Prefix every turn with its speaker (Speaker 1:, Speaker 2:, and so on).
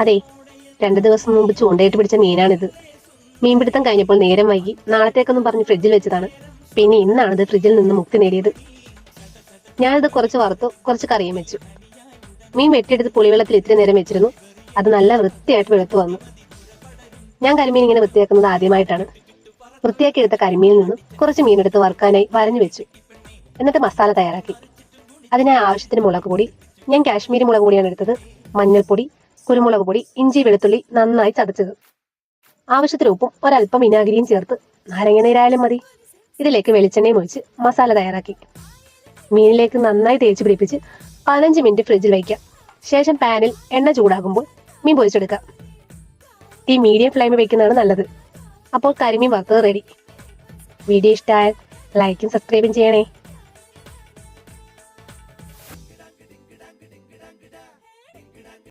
Speaker 1: അതെ രണ്ടു ദിവസം മുമ്പ് ചൂണ്ടയിട്ട് പിടിച്ച മീനാണിത്. മീൻപിടുത്തം കഴിഞ്ഞപ്പോൾ നേരം വൈകി. നാളത്തേക്കൊന്നും പറഞ്ഞ് ഫ്രിഡ്ജിൽ വെച്ചതാണ്. പിന്നെ ഇന്നാണിത് ഫ്രിഡ്ജിൽ നിന്ന് മുക്തി നേടിയത്. ഞാനിത് കുറച്ച് വറുത്തു കുറച്ച് കറിയും വെച്ചു. മീൻ വെട്ടിയെടുത്ത് പുളിവെള്ളത്തിൽ ഇത്തിരി നേരം വെച്ചിരുന്നു. അത് നല്ല വൃത്തിയായിട്ട് വെളുത്തു വന്നു. ഞാൻ കരിമീൻ ഇങ്ങനെ വൃത്തിയാക്കുന്നത് ആദ്യമായിട്ടാണ്. വൃത്തിയാക്കി എടുത്ത കരിമീനിൽ നിന്ന് കുറച്ച് മീനെടുത്ത് വറുക്കാനായി വരഞ്ഞു വെച്ചു. എന്നിട്ട് മസാല തയ്യാറാക്കി. അതിനായി ആവശ്യത്തിന് മുളക് പൊടി ഞാൻ കാശ്മീരി മുളക് പൊടിയാണ് എടുത്തത്. മഞ്ഞൾപ്പൊടി കുരുമുളക് പൊടി ഇഞ്ചി വെളുത്തുള്ളി നന്നായി ചതച്ചത്. ആവശ്യത്തിന് ഉപ്പും ഒരല്പം വിനാഗിരിയും ചേർത്ത് നാരങ്ങ നീരായാലും മതി. ഇതിലേക്ക് വെളിച്ചെണ്ണയും ഒഴിച്ച് മസാല തയ്യാറാക്കി. മീനിലേക്ക് നന്നായി തേച്ച് പിടിപ്പിച്ച് പതിനഞ്ച് മിനിറ്റ് ഫ്രിഡ്ജിൽ വയ്ക്കാം ശേഷം പാനിൽ എണ്ണ ചൂടാകുമ്പോൾ മീൻ പൊരിച്ചെടുക്കാം ഈ മീഡിയം ഫ്ലെയിമിൽ വെക്കുന്നതാണ് നല്ലത്. അപ്പോൾ കരിമീൻ വറുത്തത് റെഡി വീഡിയോ ഇഷ്ടമായാൽ ലൈക്കും സബ്സ്ക്രൈബും ചെയ്യണേ.